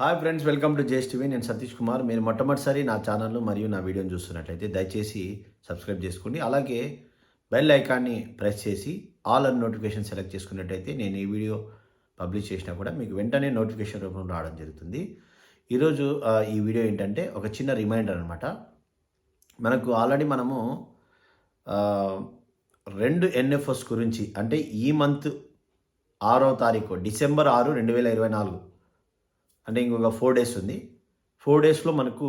Hi friends welcome to JS TV నేను సతీష్ కుమార్. మీరు మొట్టమొదటిసారి నా ఛానల్ మరియు నా వీడియోని చూస్తున్నట్లయితే దయచేసి సబ్స్క్రైబ్ చేసుకోండి అలాగే బెల్ ఐకాన్ని ప్రెస్ చేసి ఆల్ అన్ నోటిఫికేషన్ సెలెక్ట్ చేసుకున్నట్టయితే నేను ఈ వీడియో పబ్లిష్ చేసినా కూడా మీకు వెంటనే నోటిఫికేషన్ రూపంలో రావడం జరుగుతుంది. ఈరోజు ఈ వీడియో ఏంటంటే ఒక చిన్న రిమైండర్ అనమాట మనకు ఆల్రెడీ మనము రెండు ఎన్ఎఫ్ఎస్ గురించి అంటే ఈ మంత్ ఆరో తారీఖు డిసెంబర్ ఆరు రెండు వేల ఇరవై నాలుగు అంటే ఇంకొక ఫోర్ డేస్ ఉంది. ఫోర్ డేస్లో మనకు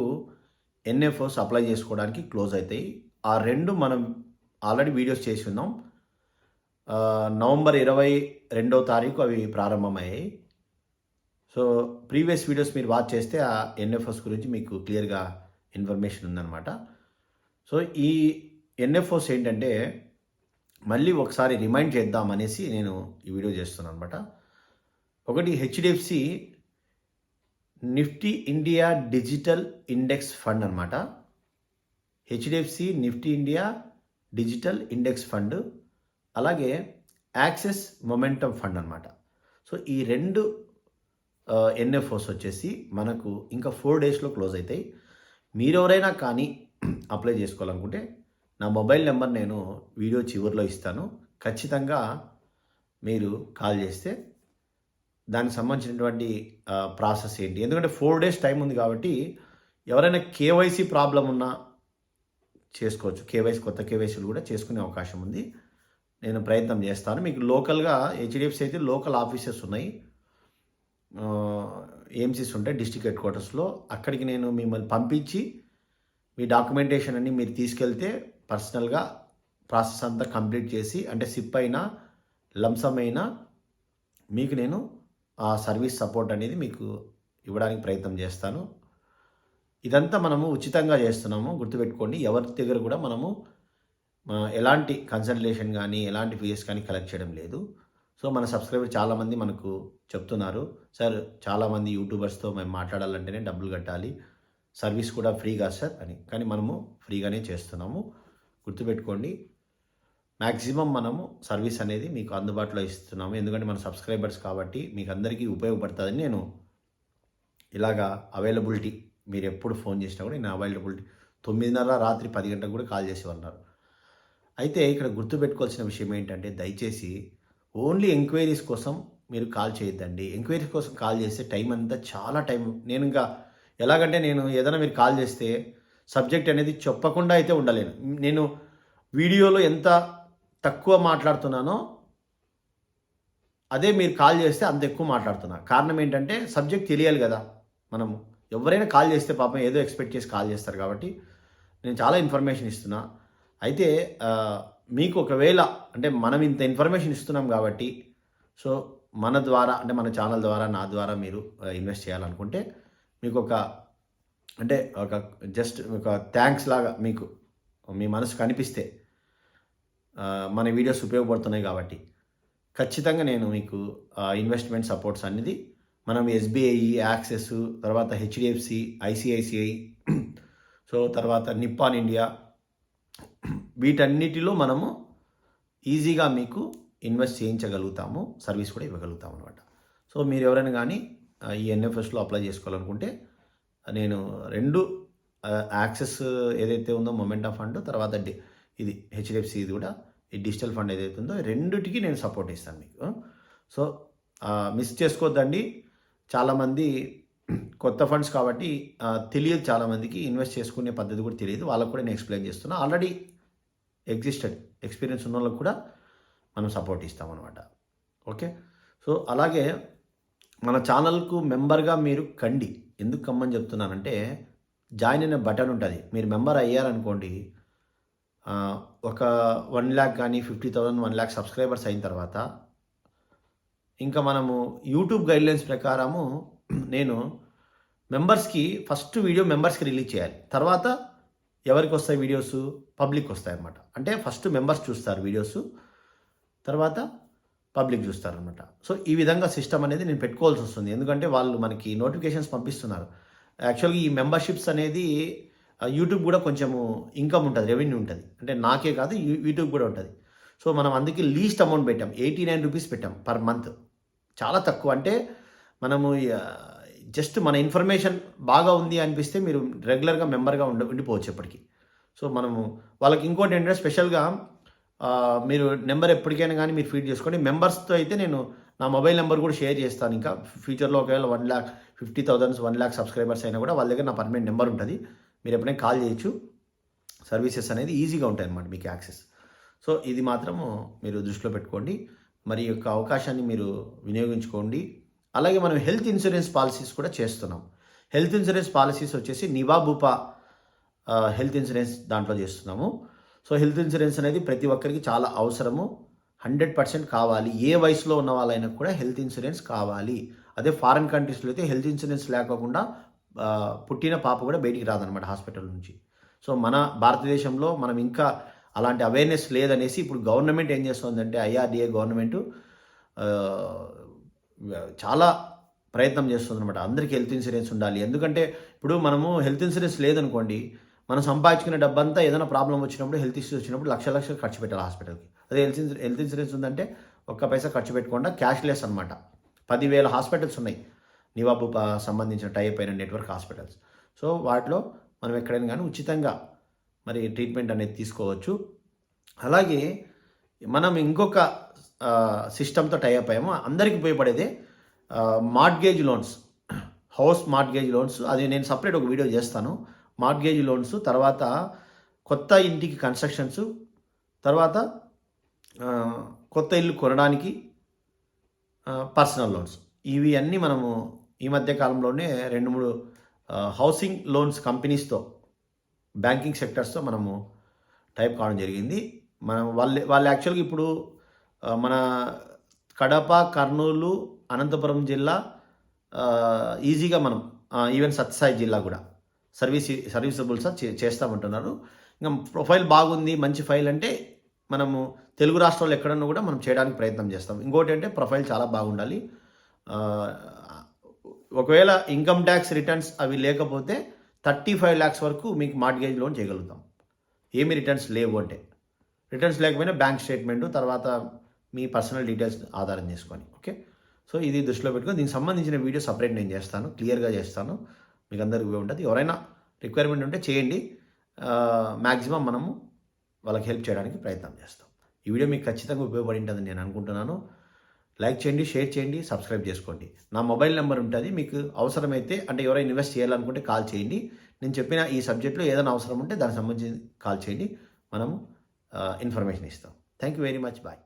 ఎన్ఎఫ్ఓస్ అప్లై చేసుకోవడానికి క్లోజ్ అవుతాయి. ఆ రెండు మనం ఆల్రెడీ వీడియోస్ చేసి ఉన్నాం. నవంబర్ ఇరవై రెండవ తారీఖు అవి ప్రారంభమయ్యాయి. సో ప్రీవియస్ వీడియోస్ మీరు వాచ్ చేస్తే ఆ ఎన్ఎఫ్ఓస్ గురించి మీకు క్లియర్గా ఇన్ఫర్మేషన్ ఉందన్నమాట. సో ఈ ఎన్ఎఫ్ఓస్ ఏంటంటే మళ్ళీ ఒకసారి రిమైండ్ చేద్దాం అనేసి నేను ఈ వీడియో చేస్తున్నాను అనమాట ఒకటి HDFC Nifty India digital index fund అనమాట HDFC Nifty India digital index fund అలాగే యాక్సెస్ మొమెంటమ్ ఫండ్ అనమాట సో ఈ రెండు ఎన్ఎఫ్ఓస్ వచ్చేసి మనకు ఇంకా ఫోర్ డేస్లో క్లోజ్ అవుతాయి మీరెవరైనా కానీ అప్లై చేసుకోవాలనుకుంటే నా మొబైల్ నెంబర్ నేను వీడియో చివరిలో ఇస్తాను. ఖచ్చితంగా మీరు కాల్ చేస్తే దానికి సంబంధించినటువంటి ప్రాసెస్ ఏంటి? ఎందుకంటే ఫోర్ డేస్ టైం ఉంది కాబట్టి ఎవరైనా కేవైసీ ప్రాబ్లం ఉన్నా చేసుకోవచ్చు. కేవైసీ కొత్త కేవైసీలు కూడా చేసుకునే అవకాశం ఉంది. నేను ప్రయత్నం చేస్తాను. మీకు లోకల్గా హెచ్డిఎఫ్సి అయితే లోకల్ ఆఫీసెస్ ఉన్నాయి. ఏఎంసీస్ ఉంటాయి డిస్టిక్ హెడ్ క్వార్టర్స్లో. అక్కడికి నేను మిమ్మల్ని పంపించి మీ డాక్యుమెంటేషన్ అన్ని మీరు తీసుకెళ్తే పర్సనల్గా ప్రాసెస్ అంతా కంప్లీట్ చేసి అంటే సిప్ అయినా లంసమ్ అయినా మీకు నేను ఆ సర్వీస్ సపోర్ట్ అనేది మీకు ఇవ్వడానికి ప్రయత్నం చేస్తాను. ఇదంతా మనము ఉచితంగా చేస్తున్నాము. గుర్తుపెట్టుకోండి ఎవరి దగ్గర కూడా మనము ఎలాంటి కన్సల్టేషన్ కానీ ఎలాంటి ఫీజెస్ కానీ కలెక్ట్ చేయడం లేదు. సో మన సబ్స్క్రైబర్ చాలామంది మనకు చెప్తున్నారు. సార్ చాలామంది యూట్యూబర్స్తో మేము మాట్లాడాలంటేనే డబ్బులు కట్టాలి. సర్వీస్ కూడా ఫ్రీ కాదు సార్ అని. కానీ మనము ఫ్రీగానే చేస్తున్నాము. గుర్తుపెట్టుకోండి మ్యాక్సిమం మనము సర్వీస్ అనేది మీకు అందుబాటులో ఇస్తున్నాము. ఎందుకంటే మన సబ్స్క్రైబర్స్ కాబట్టి మీకు అందరికీ ఉపయోగపడుతుందని నేను ఇలాగా అవైలబిలిటీ మీరు ఎప్పుడు ఫోన్ చేసినా కూడా నేను అవైలబిలిటీ తొమ్మిదిన్నర రాత్రి పది గంటలకు కూడా కాల్ చేసి ఉన్నారు అయితే ఇక్కడ గుర్తుపెట్టుకోవాల్సిన విషయం ఏంటంటే దయచేసి ఓన్లీ ఎంక్వైరీస్ కోసం మీరు కాల్ చేయొద్దండి. ఎంక్వైరీస్ కోసం కాల్ చేస్తే టైం అంతా చాలా టైం నేను ఇంకా ఎలాగంటే నేను ఏదైనా మీరు కాల్ చేస్తే సబ్జెక్ట్ అనేది చెప్పకుండా అయితే ఉండలేను. నేను వీడియోలో ఎంత తక్కువ మాట్లాడుతున్నానో అదే మీరు కాల్ చేస్తే అంత ఎక్కువ మాట్లాడుతున్నా. కారణం ఏంటంటే సబ్జెక్ట్ తెలియాలి కదా మనము. ఎవరైనా కాల్ చేస్తే పాపం ఏదో ఎక్స్పెక్ట్ చేసి కాల్ చేస్తారు కాబట్టి నేను చాలా ఇన్ఫర్మేషన్ ఇస్తున్నా. అయితే మీకు ఒకవేళ అంటే మనం ఇంత ఇన్ఫర్మేషన్ ఇస్తున్నాం కాబట్టి సో మన ద్వారా అంటే మన ఛానల్ ద్వారా నా ద్వారా మీరు ఇన్వెస్ట్ చేయాలనుకుంటే మీకు ఒక అంటే ఒక జస్ట్ ఒక థ్యాంక్స్ లాగా మీకు మీ మనసు కనిపిస్తే మన వీడియోస్ ఉపయోగపడుతున్నాయి కాబట్టి. ఖచ్చితంగా నేను మీకు ఇన్వెస్ట్మెంట్ సపోర్ట్స్ అనేది మనం ఎస్బీఐ యాక్సెస్ తర్వాత హెచ్డిఎఫ్సి ఐసిఐసిఐ సో తర్వాత నిప్పాన్ ఇండియా వీటన్నిటిలో మనము ఈజీగా మీకు ఇన్వెస్ట్ చేయించగలుగుతాము సర్వీస్ కూడా ఇవ్వగలుగుతాం అనమాట సో మీరు ఎవరైనా కానీ ఈ ఎన్ఎఫ్ఎస్లో అప్లై చేసుకోవాలనుకుంటే నేను రెండు యాక్సెస్ ఏదైతే ఉందో మొమెంటా ఫండ్ తర్వాత డి- ఇది హెచ్డిఎఫ్సి ఇది కూడా ఈ డిజిటల్ ఫండ్ ఏదైతే ఉందో ఈ రెండిటికి నేను సపోర్ట్ ఇస్తాను మీకు. సో మిస్ చేసుకోవద్దండి చాలామంది కొత్త ఫండ్స్ కాబట్టి తెలియదు చాలామందికి ఇన్వెస్ట్ చేసుకునే పద్ధతి కూడా తెలియదు. వాళ్ళకు కూడా నేను ఎక్స్ప్లెయిన్ చేస్తున్నా. ఆల్రెడీ ఎగ్జిస్టెడ్ ఎక్స్పీరియన్స్ ఉన్న వాళ్ళకి కూడా మనం సపోర్ట్ ఇస్తాం అనమాట ఓకే? సో అలాగే మన ఛానల్కు మెంబర్గా మీరు కండి. ఎందుకు కమ్మని చెప్తున్నానంటే జాయిన్ అనే బటన్ ఉంటుంది. మీరు మెంబర్ అయ్యారనుకోండి ఒక వన్ ల్యాక్ కానీ fifty thousand one lakh subscribers అయిన తర్వాత ఇంకా మనము యూట్యూబ్ గైడ్లైన్స్ ప్రకారము నేను మెంబర్స్కి ఫస్ట్ వీడియో మెంబర్స్కి రిలీజ్ చేయాలి. తర్వాత ఎవరికి వస్తాయి వీడియోస్? పబ్లిక్ వస్తాయి అన్నమాట. అంటే ఫస్ట్ మెంబర్స్ చూస్తారు వీడియోస్ తర్వాత పబ్లిక్ చూస్తారు అనమాట సో ఈ విధంగా సిస్టమ్ అనేది నేను పెట్టుకోవాల్సి వస్తుంది. ఎందుకంటే వాళ్ళు మనకి నోటిఫికేషన్స్ పంపిస్తున్నారు. యాక్చువల్గా ఈ మెంబర్షిప్స్ అనేది యూట్యూబ్ కూడా కొంచెము ఇన్కమ్ ఉంటుంది రెవెన్యూ ఉంటుంది. అంటే నాకే కాదు యూ- యూట్యూబ్ కూడా ఉంటుంది. సో మనం అందుకే లీస్ట్ అమౌంట్ పెట్టాం. ఎయిటీ నైన్ రూపీస్ పెట్టాం పర్ మంత్ చాలా తక్కువ. అంటే మనము జస్ట్ మన ఇన్ఫర్మేషన్ బాగా ఉంది అనిపిస్తే మీరు రెగ్యులర్గా మెంబర్గా ఉండ ఉండిపోవచ్చు ఎప్పటికీ. సో మనము వాళ్ళకి ఇంకోటి ఏంటంటే స్పెషల్గా మీరు నెంబర్ ఎప్పటికైనా కానీ మీరు ఫీడ్ చేసుకోండి. మెంబర్స్తో అయితే నేను నా మొబైల్ నెంబర్ కూడా షేర్ చేస్తాను. ఇంకా ఫ్యూచర్లో ఒకవేళ one lakh fifty thousands one lakh subscribers అయినా కూడా వాళ్ళ దగ్గర నా పర్మనెంట్ నెంబర్ ఉంటుంది. మీరు ఎప్పుడైనా కాల్ చేయొచ్చు. సర్వీసెస్ అనేది ఈజీగా ఉంటాయి అన్నమాట మీకు యాక్సెస్. సో ఇది మాత్రము మీరు దృష్టిలో పెట్టుకోండి. మరి యొక్క అవకాశాన్ని మీరు వినియోగించుకోండి. అలాగే మనం హెల్త్ ఇన్సూరెన్స్ పాలసీస్ కూడా చేస్తున్నాం. హెల్త్ ఇన్సూరెన్స్ పాలసీస్ వచ్చేసి నివాబూపా హెల్త్ ఇన్సూరెన్స్ దాంట్లో చేస్తున్నాము. సో హెల్త్ ఇన్సూరెన్స్ అనేది ప్రతి ఒక్కరికి చాలా అవసరము. హండ్రెడ్ పర్సెంట్ కావాలి. ఏ వయసులో ఉన్న వాళ్ళైనా కూడా హెల్త్ ఇన్సూరెన్స్ కావాలి. అదే ఫారిన్ కంట్రీస్లో అయితే హెల్త్ ఇన్సూరెన్స్ లేకుండా పుట్టిన పాప కూడా బయటికి రాదనమాట హాస్పిటల్ నుంచి. సో మన భారతదేశంలో మనం ఇంకా అలాంటి అవేర్నెస్ లేదనేసి ఇప్పుడు గవర్నమెంట్ ఏం చేస్తుందంటే ఐఆర్డిఏ గవర్నమెంట్ చాలా ప్రయత్నం చేస్తుంది అనమాట అందరికీ హెల్త్ ఇన్సూరెన్స్ ఉండాలి. ఎందుకంటే ఇప్పుడు మనము హెల్త్ ఇన్సూరెన్స్ లేదనుకోండి మనం సంపాదించుకునే డబ్బంతా ఏదైనా ప్రాబ్లం వచ్చినప్పుడు హెల్త్ ఇష్యూస్ వచ్చినప్పుడు లక్ష లక్షలు ఖర్చు పెట్టాలి హాస్పిటల్కి. అదే హెల్త్ ఇన్సూరెన్స్ హెల్త్ ఇన్సూరెన్స్ ఉందంటే ఒక్క పైసా ఖర్చు పెట్టకుండా క్యాష్లెస్ అనమాట పదివేల హాస్పిటల్స్ ఉన్నాయి. నివాబు సంబంధించిన టైప్ అయిన నెట్వర్క్ హాస్పిటల్స్ సో వాటిలో మనం ఎక్కడైనా కానీ ఉచితంగా మరి ట్రీట్మెంట్ అనేది తీసుకోవచ్చు. అలాగే మనం ఇంకొక సిస్టమ్తో టైప్ అయ్యాము. అందరికి ఉపయోగపడేదే mortgage loans house mortgage loans అది నేను సపరేట్ ఒక వీడియో చేస్తాను. మార్ట్గేజ్ లోన్స్ తర్వాత కొత్త ఇంటికి కన్స్ట్రక్షన్స్ తర్వాత కొత్త ఇల్లు కొనడానికి పర్సనల్ లోన్స్ ఇవి అన్నీ మనము ఈ మధ్య కాలంలోనే రెండు మూడు హౌసింగ్ లోన్స్ కంపెనీస్తో బ్యాంకింగ్ సెక్టర్స్తో మనము టైప్ కావడం జరిగింది. మనం వాళ్ళు వాళ్ళు యాక్చువల్గా ఇప్పుడు మన కడప కర్నూలు అనంతపురం జిల్లా ఈజీగా మనం ఈవెన్ సత్యసాయి జిల్లా కూడా సర్వీస్ సర్వీసబుల్స్ చే- చేస్తామంటున్నారు. ఇంకా ప్రొఫైల్ బాగుంది మంచి ఫైల్ అంటే మనము తెలుగు రాష్ట్రాల్లో ఎక్కడన్నా కూడా మనం చేయడానికి ప్రయత్నం చేస్తాం. ఇంకోటి అంటే ప్రొఫైల్ చాలా బాగుండాలి. ఒకవేళ ఇన్కమ్ ట్యాక్స్ రిటర్న్స్ అవి లేకపోతే థర్టీ ఫైవ్ ల్యాక్స్ వరకు మీకు మార్ట్గేజ్ లోన్ చేయగలుగుతాం. ఏమి రిటర్న్స్ లేవు అంటే. రిటర్న్స్ లేకపోయినా బ్యాంక్ స్టేట్మెంట్ తర్వాత మీ పర్సనల్ డీటెయిల్స్ ఆధారం చేసుకొని ఓకే సో ఇది దృష్టిలో పెట్టుకొని దీనికి సంబంధించిన వీడియో సపరేట్ నేను చేస్తాను క్లియర్గా చేస్తాను. మీకు అందరికీ ఉంటుంది. ఎవరైనా రిక్వైర్మెంట్ ఉంటే చేయండి. మ్యాక్సిమం మనము వాళ్ళకి హెల్ప్ చేయడానికి ప్రయత్నం చేస్తాం. ఈ వీడియో మీకు ఖచ్చితంగా ఉపయోగపడి ఉంటుందని నేను అనుకుంటున్నాను. లైక్ చేయండి షేర్ చేయండి సబ్స్క్రైబ్ చేసుకోండి. నా మొబైల్ నెంబర్ ఉంటుంది మీకు అవసరమైతే అంటే ఎవరైనా ఇన్వెస్ట్ చేయాలనుకుంటే కాల్ చేయండి. నేను చెప్పిన ఈ సబ్జెక్ట్లో ఏదైనా అవసరం ఉంటే దానికి సంబంధించి కాల్ చేయండి. మనము ఇన్ఫర్మేషన్ ఇస్తాం. Thank you very much bye